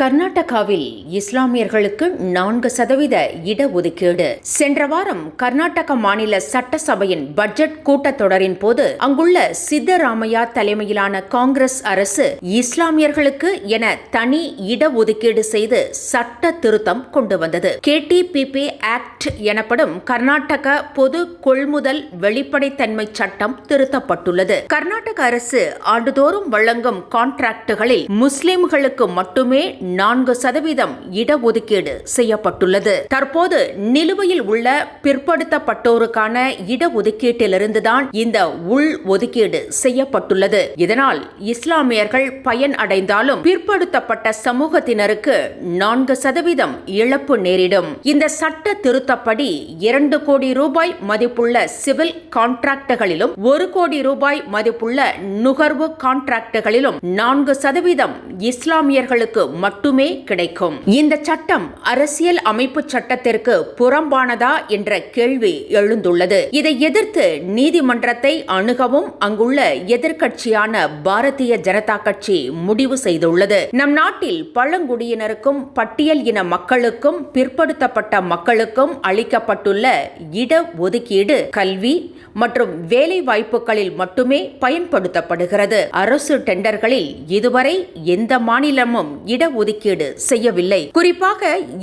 கர்நாடகாவில் இஸ்லாமியர்களுக்கு நான்கு சதவீத இடஒதுக்கீடு. சென்ற வாரம் கர்நாடக மாநில சட்டசபையின் பட்ஜெட் கூட்டத்தொடரின் போது அங்குள்ள சித்தராமையா தலைமையிலான காங்கிரஸ் அரசு இஸ்லாமியர்களுக்கு என தனி இடஒதுக்கீடு செய்து சட்ட திருத்தம் கொண்டு வந்தது. கேடிபிபி ஆக்ட் எனப்படும் கர்நாடக பொது கொள்முதல் வெளிப்படைத்தன்மை சட்டம் திருத்தப்பட்டுள்ளது. கர்நாடக அரசு ஆண்டுதோறும் வழங்கும் கான்ட்ராக்டுகளில் முஸ்லிம்களுக்கு மட்டுமே நான்கு சதவீதம் இடஒதுக்கீடு செய்யப்பட்டுள்ளது. தற்போது நிலுவையில் உள்ள பிற்படுத்தப்பட்டோருக்கான இடஒதுக்கீட்டிலிருந்துதான் இந்த உள் ஒதுக்கீடு செய்யப்பட்டுள்ளது. இதனால் இஸ்லாமியர்கள் பயன் அடைந்தாலும் பிற்படுத்தப்பட்ட சமூகத்தினருக்கு நான்கு சதவீதம் இழப்பு நேரிடும். இந்த சட்ட திருத்தப்படி இரண்டு கோடி ரூபாய் மதிப்புள்ள சிவில் கான்ட்ராக்டுகளிலும் ஒரு கோடி ரூபாய் மதிப்புள்ள நுகர்வு கான்ட்ராக்டுகளிலும் நான்கு சதவீதம் இஸ்லாமியர்களுக்கு மட்டும் கிடைக்கும். இந்த சட்டம் அரசியல் அமைப்பு சட்டத்திற்கு புறம்பானதா என்ற கேள்வி எழுந்துள்ளது. இதை எதிர்த்து நீதிமன்றத்தை அணுகவும் அங்குள்ள எதிர்க்கட்சியான பாரதிய ஜனதா கட்சி முடிவு செய்துள்ளது. நம் நாட்டில் பழங்குடியினருக்கும் பட்டியல் இன மக்களுக்கும் பிற்படுத்தப்பட்ட மக்களுக்கும் அளிக்கப்பட்டுள்ள இட ஒதுக்கீடு கல்வி மற்றும் வேலை வாய்ப்புகளில் மட்டுமே பயன்படுத்தப்படுகிறது. அரசு டெண்டர்களில் இதுவரை எந்த மாநிலமும் இட இடஒதுக்கீடு செய்யவில்லை. குறிப்பாக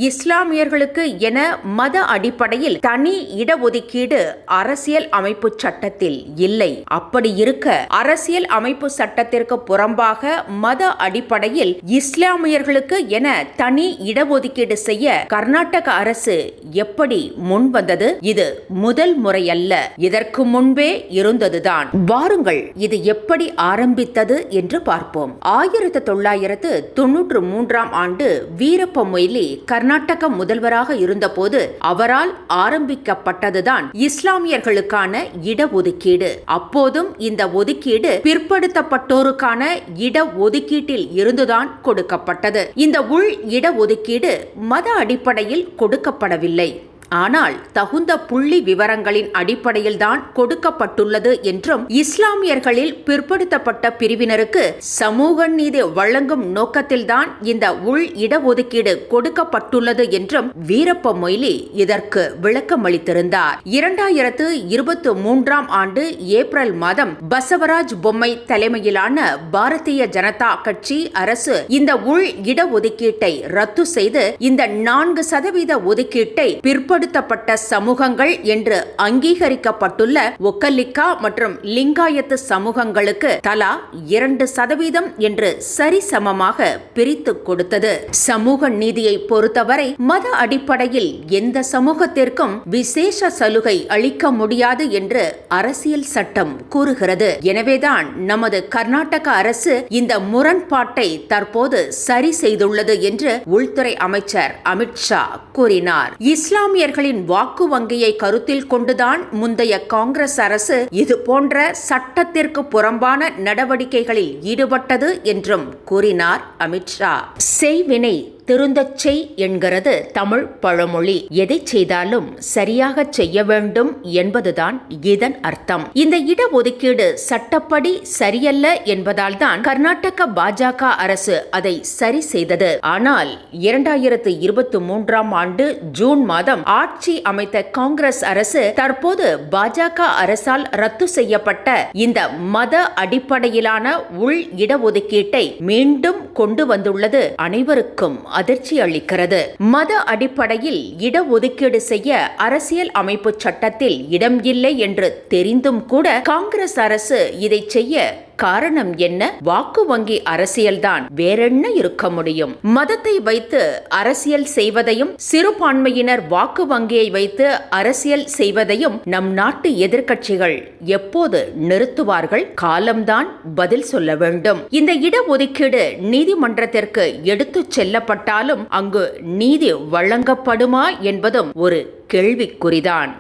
இஸ்லாமியர்களுக்கு என மத அடிப்படையில் தனி இடஒதுக்கீடு அரசியல் அமைப்பு சட்டத்தில் இல்லை. அப்படி இருக்க அரசியல் அமைப்பு சட்டத்திற்கு புறம்பாக மத அடிப்படையில் இஸ்லாமியர்களுக்கு என தனி இடஒதுக்கீடு செய்ய கர்நாடக அரசு எப்படி முன்வந்தது இது முதல் முறையல்ல. இதற்கு முன்பே இருந்ததுதான். வாருங்கள் இது எப்படி ஆரம்பித்தது என்று பார்ப்போம். ஆயிரத்து தொள்ளாயிரத்து தொன்னூற்று மூன்று மூன்றாம் ஆண்டு வீரப்ப மொய்லி கர்நாடக முதல்வராக இருந்தபோது அவரால் ஆரம்பிக்கப்பட்டதுதான் இஸ்லாமியர்களுக்கான இடஒதுக்கீடு. அப்போதும் இந்த ஒதுக்கீடு பிற்படுத்தப்பட்டோருக்கான இடஒதுக்கீட்டில் இருந்துதான் கொடுக்கப்பட்டது. இந்த உள் இடஒதுக்கீடு மத அடிப்படையில் கொடுக்கப்படவில்லை. ஆனால் தகுந்த புள்ளி விவரங்களின் அடிப்படையில்தான் கொடுக்கப்பட்டுள்ளது என்றும் இஸ்லாமியர்களில் பிற்படுத்தப்பட்ட பிரிவினருக்கு சமூக நீதி வழங்கும் நோக்கத்தில்தான் இந்த உள் இடஒதுக்கீடு கொடுக்கப்பட்டுள்ளது என்றும் வீரப்ப மொய்லி இதற்கு விளக்கமளித்திருந்தார். இரண்டாயிரத்து இருபத்தி மூன்றாம் ஆண்டு ஏப்ரல் மாதம் பசவராஜ் பொம்மை தலைமையிலான பாரதிய ஜனதா கட்சி அரசு இந்த உள் இடஒதுக்கீட்டை ரத்து செய்து இந்த நான்கு சதவீத ஒதுக்கீட்டை பிற்படு பிற்படுத்தப்பட்ட சமூகங்கள் என்று அங்கீகரிக்கப்பட்டுள்ள ஒக்கலிக்கா மற்றும் லிங்காயத்து சமூகங்களுக்கு தலா இரண்டு சதவீதம் என்று சரிசமமாக பிரித்து கொடுத்தது. சமூக நீதியை பொறுத்தவரை மத அடிப்படையில் எந்த சமூகத்திற்கும் விசேஷ சலுகை அளிக்க முடியாது என்று அரசியல் சட்டம் கூறுகிறது. எனவேதான் நமது கர்நாடக அரசு இந்த முரண்பாட்டை தற்போது சரி செய்துள்ளது என்று உள்துறை அமைச்சர் அமித்ஷா கூறினார். இஸ்லாமியர் இளைஞர்களின் வாக்கு வங்கியை கருத்தில் கொண்டுதான் முந்தைய காங்கிரஸ் அரசு இது போன்ற சட்டத்திற்கு புறம்பான நடவடிக்கைகளில் ஈடுபட்டது என்றும் கூறினார் அமித்ஷா. செய்வினை திருந்தச் செய் என்கிறது தமிழ் பழமொழி. எதை செய்தாலும் சரியாக செய்ய வேண்டும் என்பதுதான் இதன் அர்த்தம். இந்த இடஒதுக்கீடு சட்டப்படி சரியல்ல என்பதால் தான் கர்நாடக பாஜக அரசு அதை சரி செய்தது. ஆனால் இரண்டாயிரத்து இருபத்தி மூன்றாம் ஆண்டு ஜூன் மாதம் ஆட்சி அமைத்த காங்கிரஸ் அரசு தற்போது பாஜக அரசால் ரத்து செய்யப்பட்ட இந்த மத அடிப்படையிலான உள் இடஒதுக்கீட்டை மீண்டும் கொண்டு வந்துள்ளது அனைவருக்கும் அதிர்ச்சி அளிக்கிறது. மத அடிப்படையில் இடஒதுக்கீடு செய்ய அரசியல் அமைப்பு சட்டத்தில் இடம் இல்லை என்று தெரிந்தும் கூட காங்கிரஸ் அரசு இதை செய்ய காரணம் என்ன? வாக்கு வங்கி அரசியல்தான். வேறென்ன இருக்க முடியும்? மதத்தை வைத்து அரசியல் செய்வதையும் சிறுபான்மையினர் வாக்கு வங்கியை வைத்து அரசியல் செய்வதையும் நம் நாட்டு எதிர்க்கட்சிகள் எப்போது நிறுத்துவார்கள்? காலம்தான் பதில் சொல்ல வேண்டும். இந்த இடஒதுக்கீடு நீதிமன்றத்திற்கு எடுத்துச் செல்லப்பட்டாலும் அங்கு நீதி வழங்கப்படுமா என்பதும் ஒரு கேள்விக்குறிதான்.